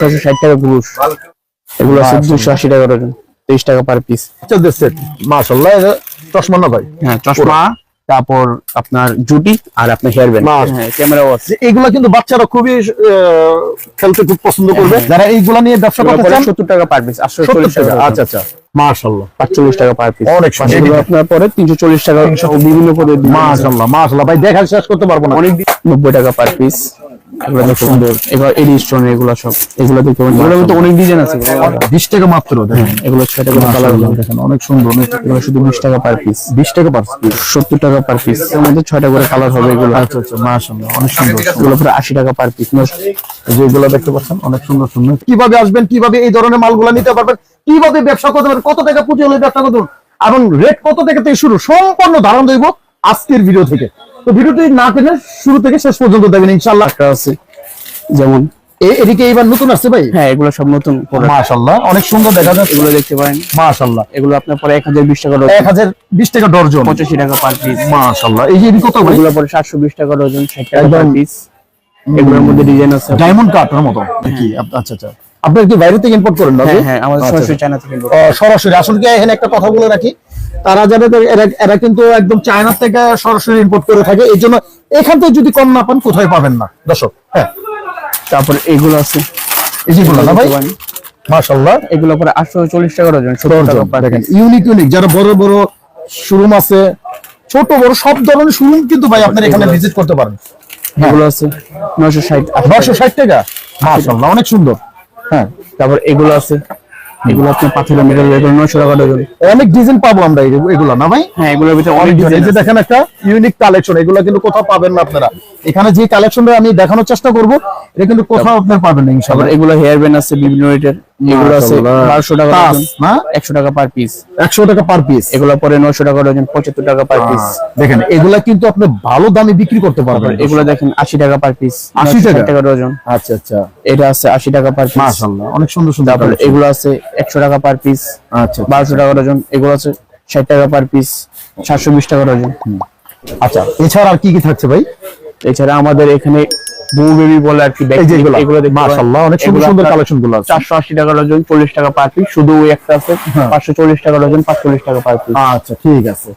ছশো ষাট টাকা গ্রুস এগুলো আছে দুশো আশি টাকা ডজন তেইশ টাকা পার পিস আচ্ছা মাশাল্লাহ চশমা না ভাই? হ্যাঁ চশমা তারপর আপনার জুটি আর আপনার হেয়ার ব্যান্ড হ্যাঁ ক্যামেরাও আছে যে কিন্তু বাচ্চারা খুবই খেলতে খুব পছন্দ করবে। হ্যাঁ। যারা এইগুলা নিয়ে ব্যবসা করতে চান টাকা পার পিস আটশো সত্তর চল্লিশ টাকা টাকা। আচ্ছা আচ্ছা। টাকা পার পিস অনেক সুন্দর। আপনার পরে তিনশো চল্লিশ টাকা বিভিন্ন করে ভাই দেখা শেষ করতে পারব না। অনেক নব্বই টাকা পার পিস এগুলো সুন্দর। এবার এডিস্টোন এগুলো সব এগুলো দেখতে পারেন এগুলোর মধ্যে অনেক ডিজাইন আছে বিশ টাকা মাত্র দেখেন এগুলো টাকা কালার দেখেন অনেক সুন্দর অনেক এগুলো শুধু টাকা পার পিস বিশ টাকা পার পিস সত্তর টাকা পার পিস এর মধ্যে ছয়টা করে কালার হবে এগুলো। আচ্ছা আচ্ছা অনেক সুন্দর। এগুলো পুরো টাকা পার পিস যেগুলো দেখতে পাচ্ছেন অনেক সুন্দর সুন্দর। কীভাবে আসবেন কীভাবে এই ধরনের মালগুলা নিতে পারবেন কীভাবে ব্যবসা করতে পারবেন কত টাকা পুঁজি হলে ব্যবসা করতে পারবেন এবং রেট কত টাকা থেকে শুরু সম্পূর্ণ ধারণ দেব আজকের ভিডিও থেকে। তো ভিডিওটি না টেনে শুরু থেকে শেষ পর্যন্ত দেখবেন ইনশাল্লাহ একটা আছে যেমন এদিকে এবার নতুন আসছে ভাই? হ্যাঁ এগুলো সব নতুন। মাশাল্লাহ অনেক সুন্দর দেখা যাচ্ছে। এগুলো দেখতে পারেন। মাশাল্লাহ এগুলো আপনার পরে এক হাজার বিশ টাকা ডজন। এক হাজার বিশ টাকা ডর্জন পঁচাশি টাকা পার পিস মাশাল্লাহ এই যে কত ভাই? এগুলো পরে সাতশো বিশ টাকা ডজন ষাট টাকা পার পিস এগুলোর মধ্যে ডিজাইন আছে। ডায়মন্ড কাটের মতো। কি? আচ্ছা আচ্ছা। আপনার কি বাইরে থেকে ইম্পোর্ট করেন না হ্যাঁ? হ্যাঁ আমাদের আচ্ছা, সরাসরি চায়না থেকে import। আহ, সরাসরি। আসলে কি এখানে একটা কথা বলে রাখি? তারা যারা এরা কিন্তু একদম চায়না থেকে সরাসরি ইম্পোর্ট করে থাকে। এই জন্য এখান থেকে যদি কম না পান কোথায় পাবেন না? দর্শক হ্যাঁ। তারপর এগুলো আছে। এই যেগুলো না ভাই? মাশাআল্লাহ। এগুলো পরে টাকা ডজন সত্তর টাকা পার দেখেন ইউনিক ইউনিক যারা বড় বড় শোরুম আছে ছোট বড় সব ধরনের শোরুম কিন্তু ভাই আপনার এখানে ভিজিট করতে পারেন। এগুলো আছে নয়শো ষাট। নয়শো ষাট টাকা? মাশাআল্লাহ অনেক সুন্দর। হ্যাঁ। তারপর এগুলো আছে। এগুলো আপনি পাথরের মেটাল এগুলো নয়শো টাকা ডজন অনেক ডিজাইন পাবো আমরা এগুলো না ভাই? হ্যাঁ এগুলোর ভিতরে অনেক ডিজাইন যে দেখেন একটা ইউনিক কালেকশন এগুলো কিন্তু কোথাও পাবেন না আপনারা। এখানে যে কালেকশনটা আমি দেখানোর চেষ্টা করব এটা কিন্তু কোথাও আপনার পাবেন না ইনশাআল্লাহ। এগুলো হেয়ার ব্যান্ড আছে বিভিন্ন রেটের এগুলো আছে টাকা না? একশো টাকা পার পিস 100 টাকা পার পিস এগুলো পরে নয়শো টাকা ডজন পঁচাত্তর টাকা পার পিস দেখেন এগুলা কিন্তু আপনি ভালো দামে বিক্রি করতে পারবেন। এগুলো দেখেন আশি টাকা পার পিস 80 টাকা? টাকা ডজন। আচ্ছা আচ্ছা। এটা আছে আশি টাকা পার পিস মাশাআল্লাহ অনেক সুন্দর সুন্দর তারপর এগুলো আছে একশো টাকা পার পিস আচ্ছা বারোশো টাকা ডজন। এগুলো আছে ষাট টাকা পার পিস সাতশো বিশ টাকা ডজন। আচ্ছা এছাড়া আর কি কি থাকছে ভাই? এছাড়া আমাদের এখানে বউ বেবি বলে আর কি এগুলো। এগুলো মাশাআল্লাহ অনেক সুন্দর এগুলো সুন্দর কালেকশনগুলো আছে। চারশো আশি টাকা ডজন চল্লিশ টাকা পার পিস শুধু ওই একটা আছে হ্যাঁ। পাঁচশো চল্লিশ টাকা ডজন টাকা পার পিস আচ্ছা ঠিক আছে।